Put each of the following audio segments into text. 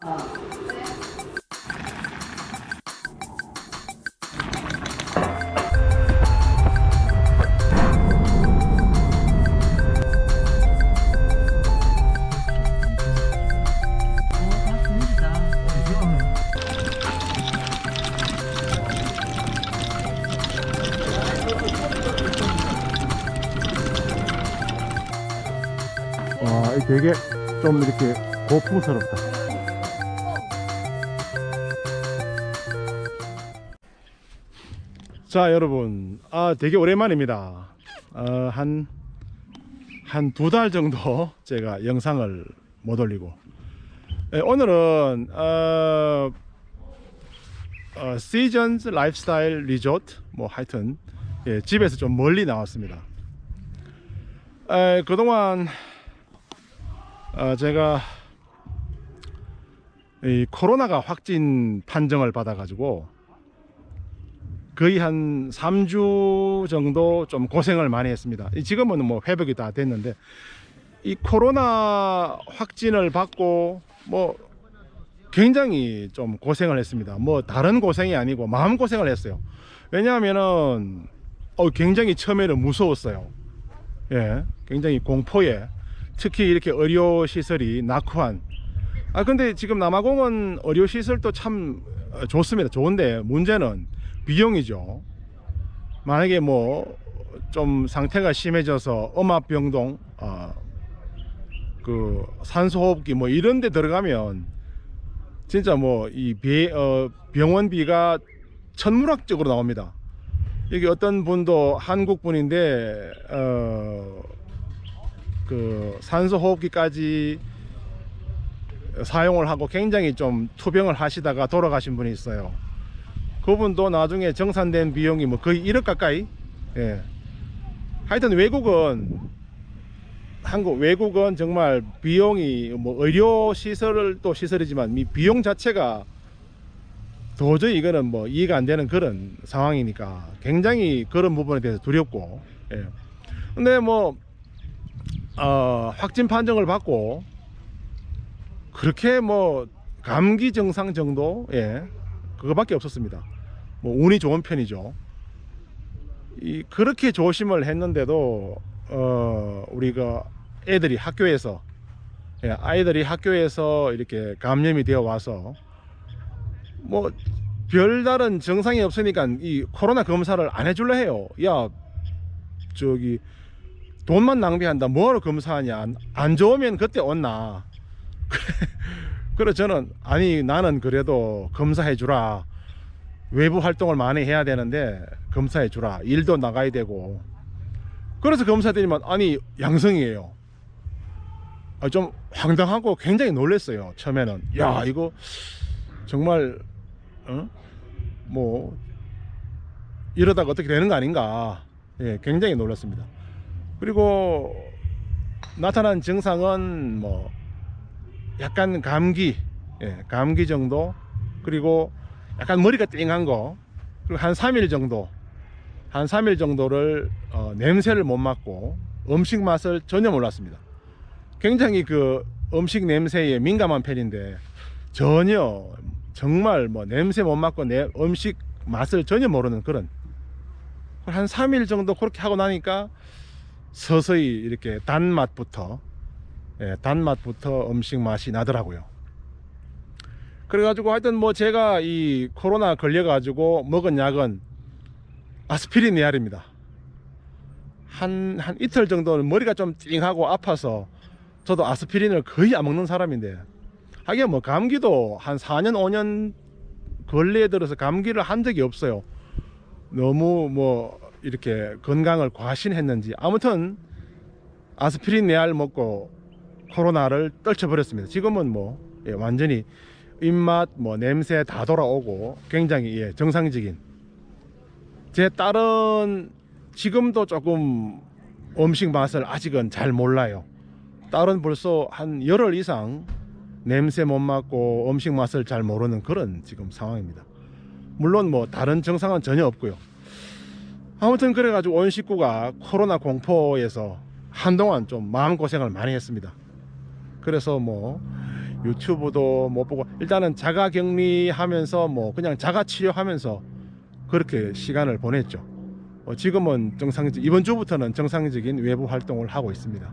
와, 이 되게 좀 이렇게 고풍스럽다. 자, 여러분. 아, 되게 오랜만입니다. 어, 한, 한 두 달 정도 제가 영상을 못 올리고. 예, 오늘은, 어, 어, 시즌스 라이프스타일 리조트, 뭐 하여튼, 예, 집에서 좀 멀리 나왔습니다. 에, 그동안 어, 제가 이 코로나가 확진 판정을 받아 가지고 거의 한 3주 정도 좀 고생을 많이 했습니다. 이 지금은 뭐 회복이 다 됐는데 이 코로나 확진을 받고 뭐 굉장히 좀 고생을 했습니다. 뭐 다른 고생이 아니고 마음 고생을 했어요. 왜냐하면은 어, 굉장히 처음에는 무서웠어요. 예, 굉장히 공포에 특히 이렇게 의료 시설이 낙후한. 아 근데 지금 남아공은 의료 시설도 참 어, 좋습니다. 좋은데 문제는 비용이죠. 만약에 뭐 좀 상태가 심해져서 음압병동, 어, 그 산소호흡기 뭐 이런 데 들어가면 진짜 뭐 이 어, 병원비가 천문학적으로 나옵니다. 여기 어떤 분도 한국 분인데 어, 그 산소 호흡기까지 사용을 하고 굉장히 좀 투병을 하시다가 돌아가신 분이 있어요. 그분도 나중에 정산된 비용이 뭐 거의 1억 가까이. 예. 하여튼 외국은 한국 외국은 정말 비용이 뭐 의료 시설을 또 시설이지만 이 비용 자체가 도저히 이거는 뭐 이해가 안 되는 그런 상황이니까 굉장히 그런 부분에 대해서 두렵고 예. 근데 뭐 어, 확진 판정을 받고 그렇게 뭐 감기 증상 정도 예 그거밖에 없었습니다 뭐 운이 좋은 편이죠 이 그렇게 조심을 했는데도 어 우리가 애들이 학교에서 예, 아이들이 학교에서 이렇게 감염이 되어 와서 뭐 별다른 증상이 없으니까 이 코로나 검사를 안 해줄래 해요. 야 저기 돈만 낭비한다. 뭐하러 검사하냐? 안, 안 좋으면 그때 온나. 그래 저는 아니 나는 그래도 검사해 주라. 외부 활동을 많이 해야 되는데 검사해 주라. 일도 나가야 되고. 그래서 검사드리면 아니 양성이에요. 아, 좀 황당하고 굉장히 놀랐어요. 처음에는 야 이거 정말 어? 뭐 이러다가 어떻게 되는 거 아닌가 예, 굉장히 놀랐습니다 그리고 나타난 증상은 뭐 약간 감기 예, 감기 정도 그리고 약간 머리가 띵한 거. 그리고 한 3일 정도 한 3일 정도를 어, 냄새를 못 맡고 음식 맛을 전혀 몰랐습니다. 굉장히 그 음식 냄새에 민감한 편인데 전혀 정말 뭐 냄새 못 맡고 내 음식 맛을 전혀 모르는 그런. 한 3일 정도 그렇게 하고 나니까 서서히 이렇게 단맛부터 예, 단맛부터 음식 맛이 나더라고요. 그래가지고 하여튼 뭐 제가 이 코로나 걸려가지고 먹은 약은 아스피린 네알입니다. 한, 한 이틀 정도는 머리가 좀 띵하고 아파서 저도 아스피린을 거의 안 먹는 사람인데 하긴 뭐 감기도 한 4년 5년 근래에 들어서 감기를 한 적이 없어요. 너무 뭐 이렇게 건강을 과신했는지 아무튼 아스피린 네알 먹고 코로나를 떨쳐버렸습니다. 지금은 뭐 예, 완전히 입맛 뭐 냄새 다 돌아오고 굉장히 예, 정상적인 제 딸은 지금도 조금 음식 맛을 아직은 잘 몰라요. 딸은 벌써 한 열흘 이상 냄새 못 맡고 음식 맛을 잘 모르는 그런 지금 상황입니다. 물론 뭐 다른 증상은 전혀 없고요. 아무튼 그래가지고 온 식구가 코로나 공포에서 한동안 좀 마음 고생을 많이 했습니다. 그래서 뭐 유튜브도 못 보고 일단은 자가 격리하면서 뭐 그냥 자가 치료하면서 그렇게 시간을 보냈죠. 어, 지금은 정상적 이번 주부터는 정상적인 외부 활동을 하고 있습니다.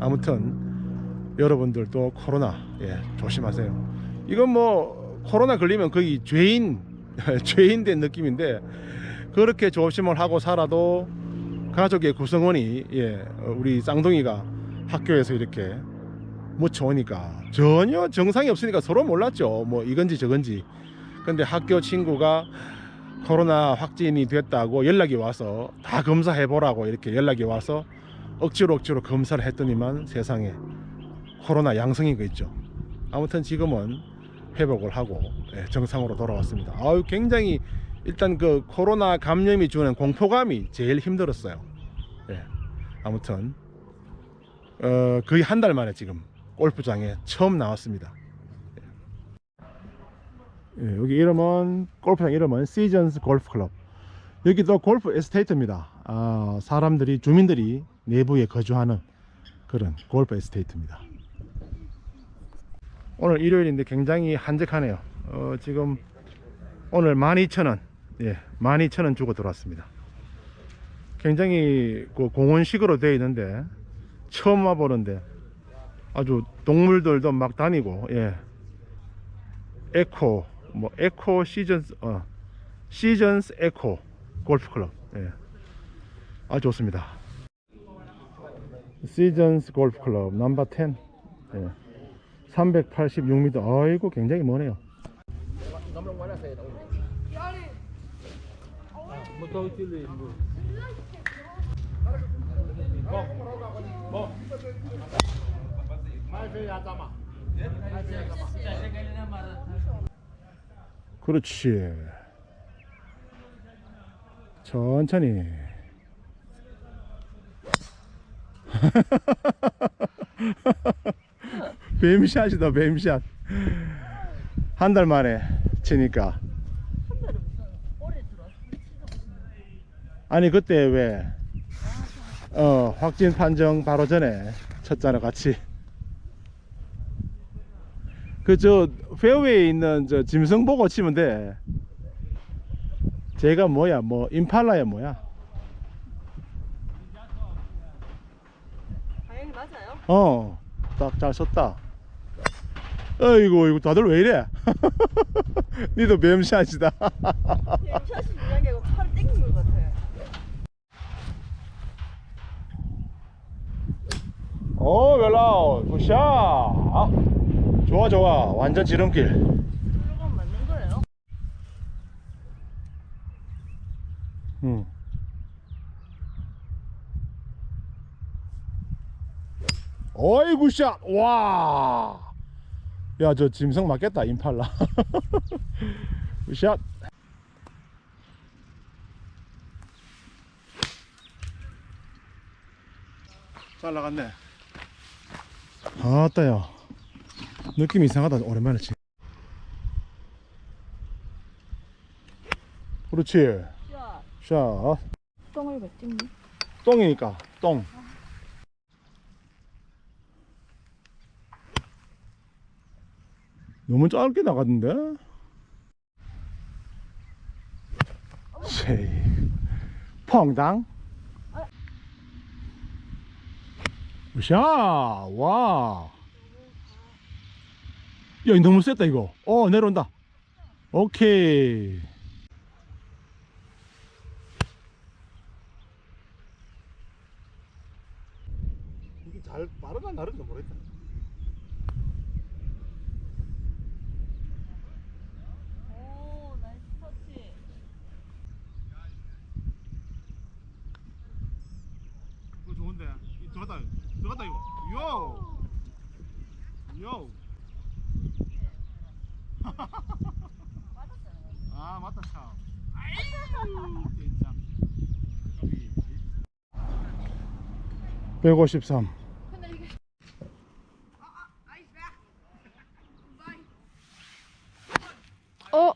아무튼 여러분들도 코로나 예, 조심하세요. 이건 뭐 코로나 걸리면 거의 죄인 죄인 된 느낌인데 그렇게 조심을 하고 살아도 가족의 구성원이 예, 어, 우리 쌍둥이가 학교에서 이렇게 묻혀오니까 전혀 정상이 없으니까 서로 몰랐죠. 뭐 이건지 저건지. 근데 학교 친구가 코로나 확진이 됐다고 연락이 와서 다 검사해 보라고 이렇게 연락이 와서 억지로 억지로 검사를 했더니만 세상에 코로나 양성인 거 있죠. 아무튼 지금은 회복을 하고 예, 정상으로 돌아왔습니다. 아유 굉장히 일단 그 코로나 감염이 주는 공포감이 제일 힘들었어요. 예. 아무튼 어, 거의 한 달 만에 지금 골프장에 처음 나왔습니다. 예, 여기 이름은 골프장 이름은 시즌스 골프 클럽. 여기도 골프 에스테이트입니다. 아, 사람들이 주민들이 내부에 거주하는 그런 골프 에스테이트입니다. 오늘 일요일인데 굉장히 한적하네요. 어, 지금 오늘 12,000원, 예, 12,000원 주고 들어왔습니다. 굉장히 그 공원식으로 되어 있는데 처음 와보는데 아주 동물들도 막 다니고, 예, 에코, 뭐 에코 시즌스, 어, 시즌스 에코 골프 클럽, 예, 아주 좋습니다. 시즌스 골프 클럽 넘버 10, 예. 386m. 아이고 굉장히 머네요. 그렇지. 천천히. 뱀샷이다 뱀샷 한 달 만에 치니까 아니 그때 왜 어, 확진 판정 바로 전에 쳤잖아 같이 그 저 페어웨이에 있는 저 짐승 보고 치면 돼 제가 뭐야 뭐 임팔라야 뭐야 다행히 맞아요. 어, 딱잘 썼다. 어이구, 이거 다들 왜 이래? 니도 뱀샷이다. 샷이 이야기하고 팔 땡긴 것 같아요. 오, 웰라우, 굿샷. 아, 좋아, 좋아. 완전 지름길. 이건 맞는 거예요? 응. 어이, 굿샷. 와. 야, 저 짐승 맞겠다, 임팔라. 굿샷. 잘 나갔네. 아따 야. 느낌 이상하다. 오랜만에 치. 그렇지. 야, 샷. 똥을 왜 찍니? 똥이니까 똥. 너무 짧게 나갔는데? 쉐이. 펑당. 샤, 와. 야, 너무 셌다, 이거. 어, 내려온다. 오케이. 이게 잘 빠르나 나른가 모르겠다. 오, 나이스 터치. 그거 좋은데. 이 들어갔다. 들어갔다 이거. 요. 요. 아 맞다 참. 아유. 진짜. 153. Oh.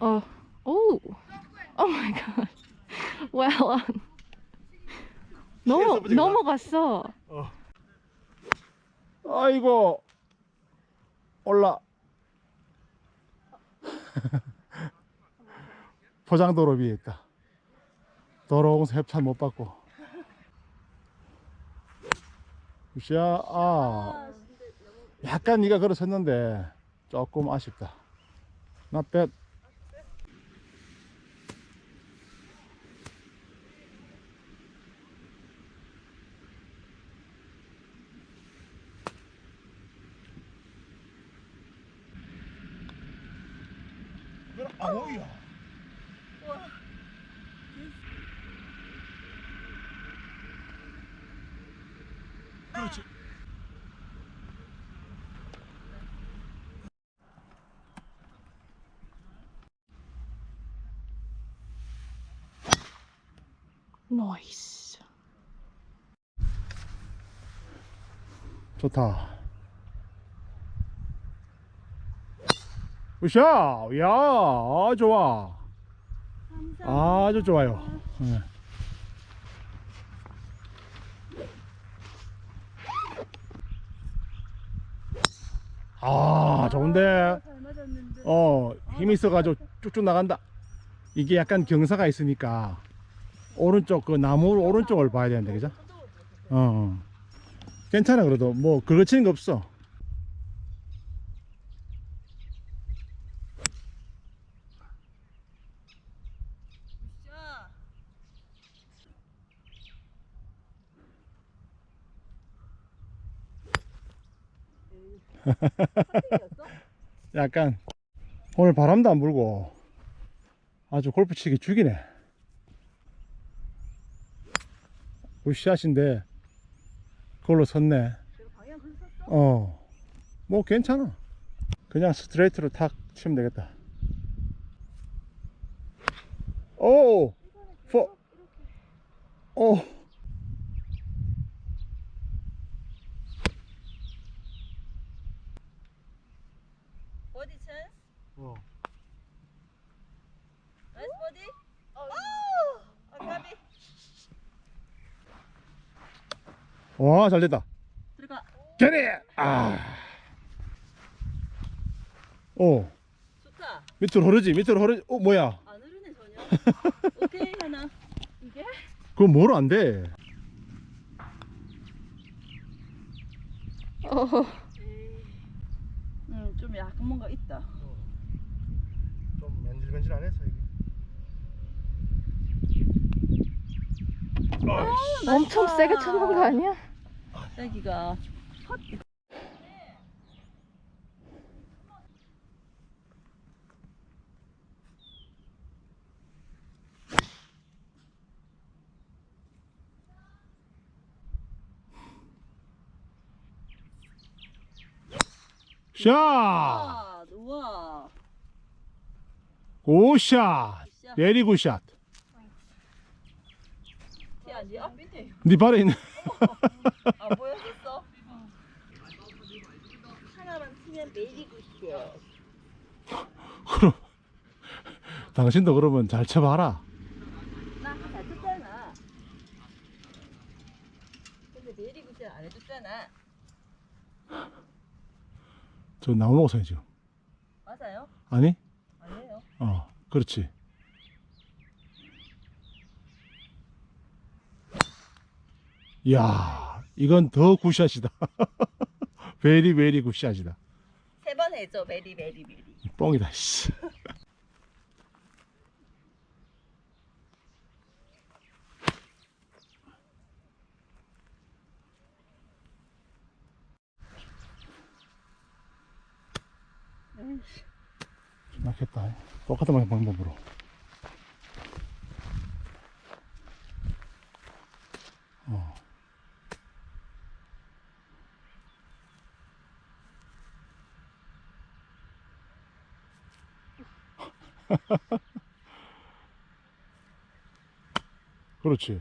Oh. Oh. Oh my god. Well. 넘어. 넘어갔어. 어. 아이고 올라 포장도로 위에 있다 도로공사 협찬 못 받고 굿샷 아. 약간 네가 걸어섰는데 조금 아쉽다. Bad 아오야 그렇지 Nice. 좋다. 으쌰! 야, 아, 좋아. 아주 좋아요. 네. 아, 좋은데. 어, 힘이 있어가지고 쭉쭉 나간다. 이게 약간 경사가 있으니까 오른쪽 그 나무 오른쪽을 봐야 되는데, 그죠? 어, 어. 괜찮아 그래도 뭐 그거치는 거 없어. 약간 오늘 바람도 안 불고 아주 골프 치기 죽이네. 굿샷인데 그걸로 섰네. 어, 뭐 괜찮아. 그냥 스트레이트로 탁 치면 되겠다. 오, 포, 오. 버디 찬스? 어. 나이스 버디? 오! 아, 까비. 와, 잘 됐다. 들어가. 캐리! 아. 오, 좋다. 밑으로 흐르지, 밑으로 흐르지. 어, 뭐야? 안 흐르네 전혀. 오케이 하나. 이게? 그거 뭐로 안 돼? Oh. 응, 좀 약간 뭔가 있다. 좀 맨질맨질 안 해서 이게. 엄청 세게 쳤는 거 아니야? 여기가 샷! 아, 우와. 오샷! 샷. 베리 굿샷. 티 아니야? 아, 밑에. 네 발에 있는. 아, 보여줬어? 하나만 치면 메리 굿이야. 그럼 당신도 그러면 잘 쳐봐라. 나잘 쳤잖아. 근데 메리 굿이 안 해줬잖아. 저 나무 지금. 맞아요? 아니? 아니에요. 어, 그렇지. 이야, 이건 더 굿샷이다. 베리 베리 굿샷이다. 세 번 해줘, 메리 메리 메리. 뻥이다. 씨. 막혔다. 똑같은 방법으로. 그렇지.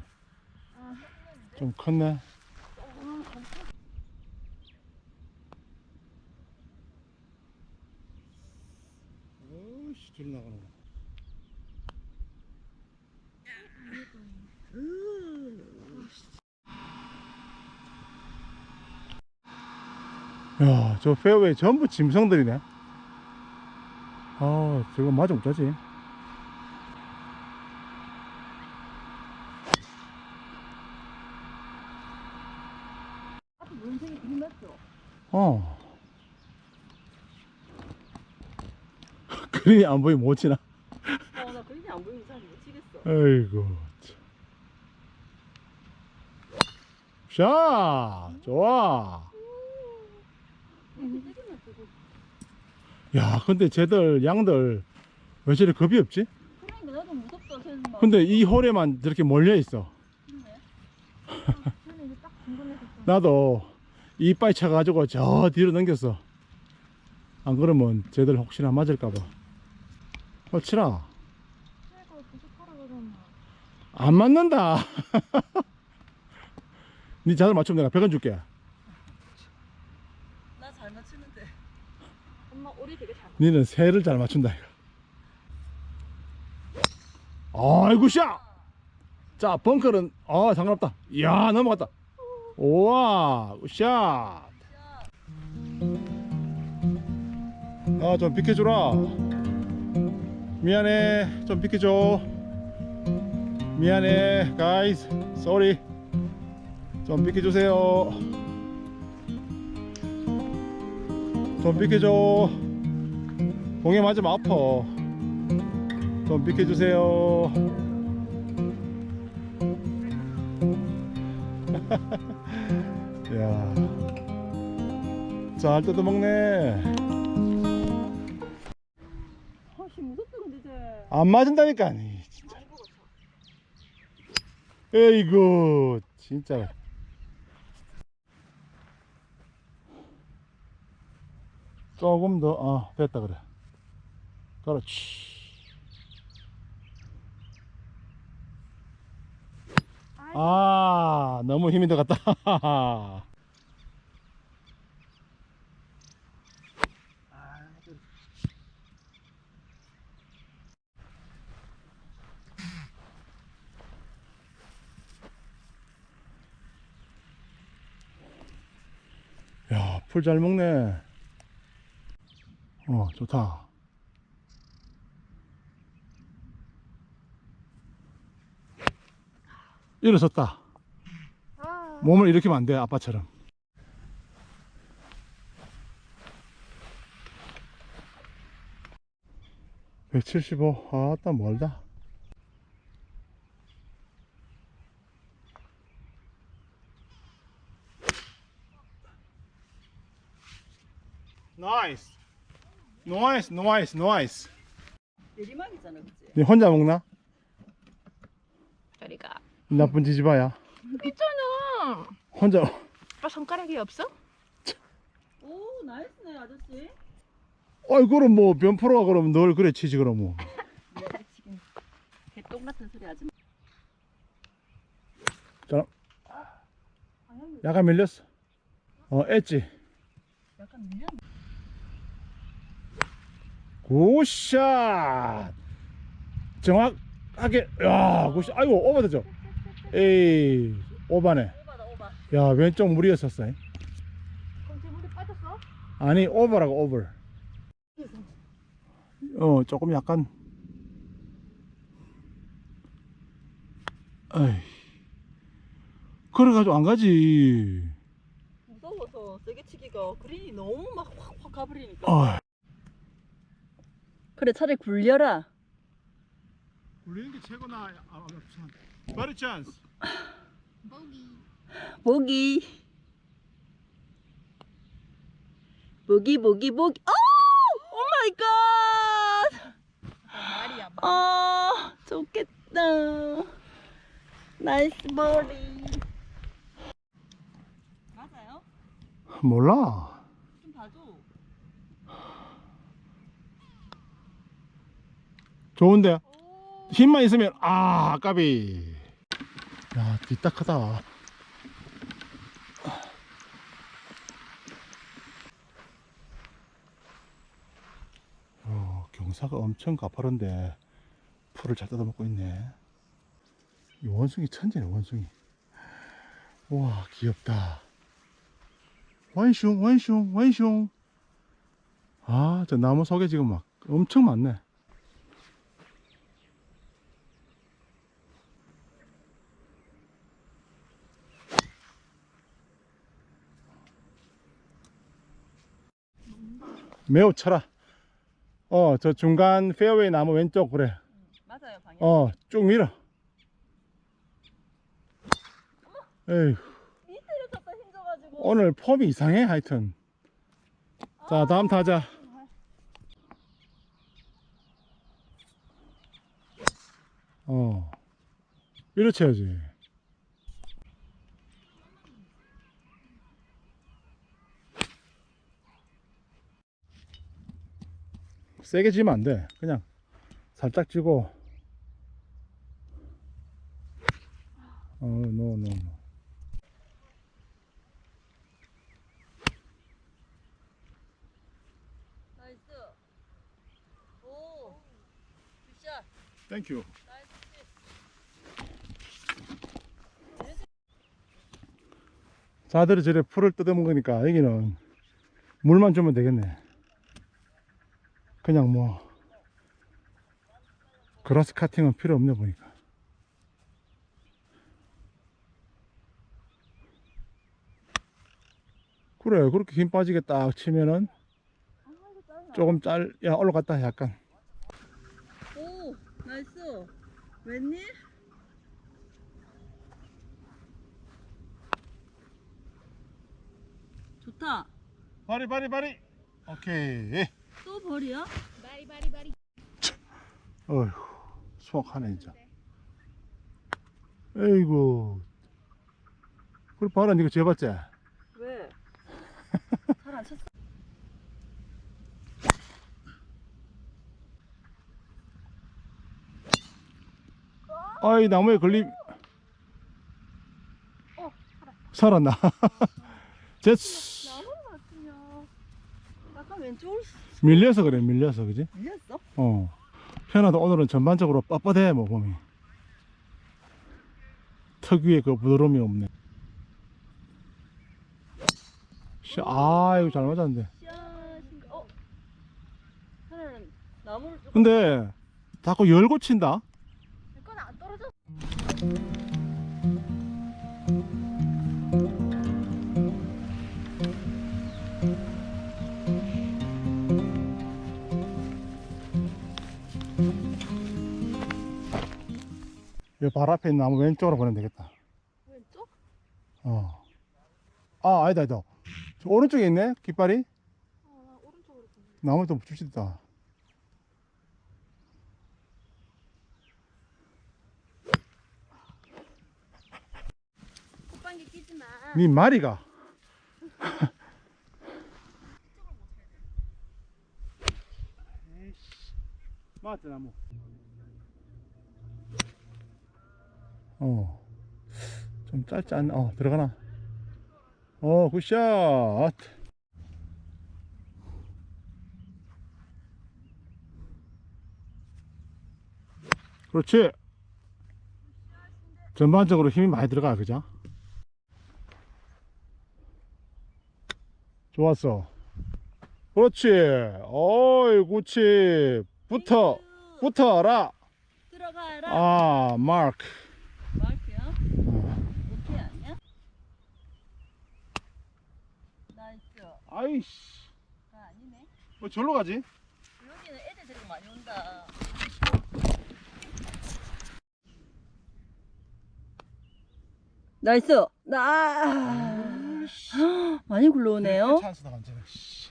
좀 컸네. 오씨, 줄 나가는 거. 야, 저 페어웨이 전부 짐승들이네. 아, 저거 맞아 못하지. 앞에 문색이 되게 맞죠? 어. 그림이 안 보이면 못 치나? 어, 나 그림이 안 보이면 잘 못 치겠어. 아이고. 참. 샤! 좋아. 야, 근데 쟤들, 양들, 왜 저리 겁이 없지? 그러니까 나도 무섭다. 쟤는 막. 근데 이 홀에만 저렇게 몰려 있어. 그러네. 쟤는 이제 딱 중간에서 좀- 나도 이빨 쳐가지고 저 뒤로 넘겼어. 안 그러면 쟤들 혹시나 맞을까봐. 어, 치라. 안 맞는다. 니 자들 맞추면 내가 100원 줄게. 나 잘 맞추는데. 엄마 오리 되게 잘 맞. 니는 새를 잘 맞춘다 이거. 아이고 샤. 자 벙커는 아 상관없다. 이야 넘어갔다. 우와 샷. 아 좀 비켜주라. 미안해 좀 비켜줘. 미안해 가이즈 쏘리 좀 비켜주세요. 좀 비켜줘. 공에 맞으면 아파. 좀 비켜주세요. 야, 잘 뜯어 먹네. 아씨 무섭다 근데 쟤. 안 맞은다니까. 이, 진짜. 에이구, 진짜. 조금 더, 아, 됐다, 그래. 그렇지. 아, 너무 힘이 들어갔다. 야, 풀 잘 먹네. 어, 좋다. 일어섰다. 아. 몸을 일으키면 안 돼, 아빠처럼. (175) 아따 멀다 나이스 나이스 나이스 나이스 내리막이잖아, 그치? 니 혼자 먹나? 저리가. 나쁜 지지바야 있잖아. 혼자 아빠 손가락이 없어? 오, 나이스네, 아저씨. 아이 그럼 뭐 변프로가 그러면 널 그래 치지 그럼 뭐 내가 지금 개똥 같은 소리 하지 마. 자, 방향이 약간 밀렸어 어 엣지 약간 밀렸네. 굿샷 정확하게 야 굿샷 아이고 오버되죠 에이 오바네 오바다, 오바. 야 왼쪽 무리였었어 그럼 쟤 물에 빠졌어? 아니 오버라고 오버 어 조금 약간 에이 그래가지고 안 가지 무서워서 세게 치기가 그린이 너무 막 확 확 가버리니까. 어. 그래, 차라리 굴려라. 굴리는 게 최고나 아, 바 리 찬스 모기. 모기, 모기, 모기. 어! 오 마이 갓! 말이야. 아, 좋겠다. 나이스 머리. 맞아요? 몰라 좀 봐줘. 좋은데 오. 힘만 있으면 아 아까비 야 뒤딱하다. 어, 경사가 엄청 가파른데 풀을 잘 뜯어먹고 있네. 이 원숭이 천재네 원숭이. 와 귀엽다. 원숑 원숑 원숑 아저 나무 속에 지금 막 엄청 많네 매우 쳐라 어 저 중간 페어웨이 나무 왼쪽 그래 맞아요 방향. 어 쭉 밀어. 에휴. 밑에를 갖다 힘줘가지고. 오늘 폼이 이상해 하여튼. 자 다음 타자. 어. 이렇게 해야지 세게 지면 안 돼 그냥 살짝 쥐고 어 노노노 나이스. 오. 굿샷. 땡큐 자들이 저래 풀을 뜯어먹으니까 여기는 물만 주면 되겠네 그냥 뭐 그라스 카팅은 필요 없네 보니까 그래 그렇게 힘 빠지게 딱 치면은 조금 짤, 야 올라갔다 약간 오. 나이스. 웬일? 좋다. 바리 바리 바리 오케이 또 벌이야? 바리바리바리. 어휴 수학하네 진짜 에이구 그래 봐라 니가 재봤지? 왜? 잘안 쳤어. 아이 나무에 걸림 살았나 제스 나무 같으면 약간 왼쪽으로 밀려서 그래 밀려서 그지? 밀렸어? 어 현아도 오늘은 전반적으로 뻣뻣해 뭐 몸이 특유의 그 부드러움이 없네 씨, 아이고 잘 맞았는데 씨앗인가? 어? 하나는 나무를 조금 근데 자꾸 열고 친다 이건 안 떨어져. 여발 앞에 있는 나무 왼쪽으로 보내면 되겠다 왼쪽? 어. 아, 아니다, 아니다. 저 오른쪽에 있네, 깃발이. 아 오른쪽으로 보내. 나무에 또 붙입시다. 콧방귀 끼지 마. 니 마리가. 맞지, 나무. 어. 좀 짧지 않나? 어, 들어가나? 어, 굿샷. 그렇지. 전반적으로 힘이 많이 들어가, 그죠? 좋았어. 그렇지. 어이, 그렇지. 붙어. 붙어라. 들어가라. 아, 마크. 마이크야? 어. 오케이 아니야? 나이스. 아이씨. 아 아니네. 뭐 절로 가지? 여기는 애들 데리고 많이 온다. 나이스. 나 많이 굴러오네요. 찬스다. 씨.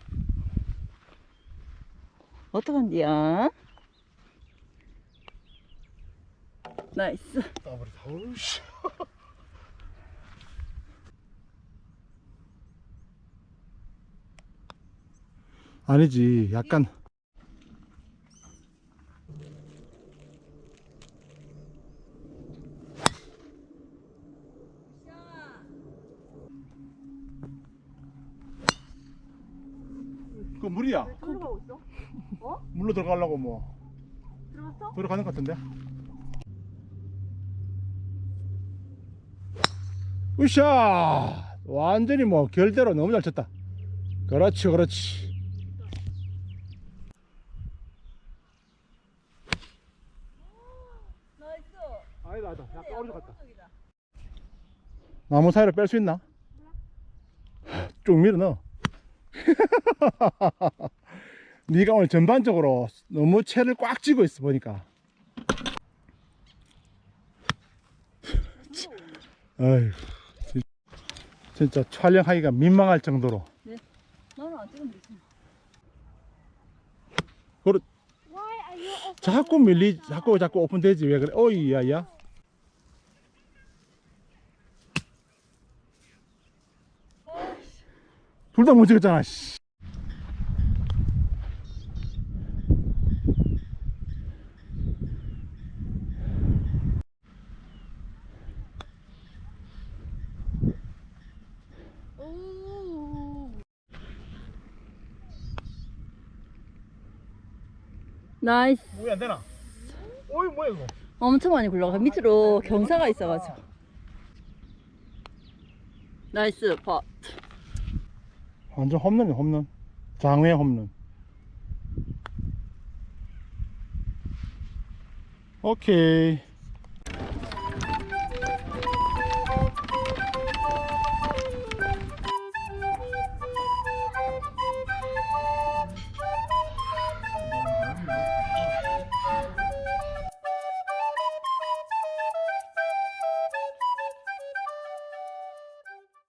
어떡한디야? 나이스. 따버리다. 아니지. 약간 그 물이야. 들어가고 있어? 물로 들어가려고 뭐 들어갔어? 들어가는 것 같은데. 으쌰! 완전히 뭐 결대로 너무 잘 쳤다. 그렇지, 그렇지. 나이스. 아니다, 아니다. 약간 오른쪽 갔다. 오른쪽이다. 나무 사이로 뺄 수 있나? 쭉 밀어 넣어. 네가 오늘 전반적으로 너무 채를 꽉 쥐고 있어 보니까. 진- 진짜 촬영하기가 민망할 정도로. 나는 안 찍으면 되지. Why are you off? 자꾸 밀리, 자꾸 자꾸 오픈되지 왜 그래? 어이 야야. 둘 다 못 찍었잖아. 씨. 나이스. 뭐야 안 되나? 어이 뭐야 이거? 엄청 많이 굴러가. 밑으로 경사가 있어가지고. 나이스 파. 완전 홈런이 홈런. 장외 홈런. 오케이.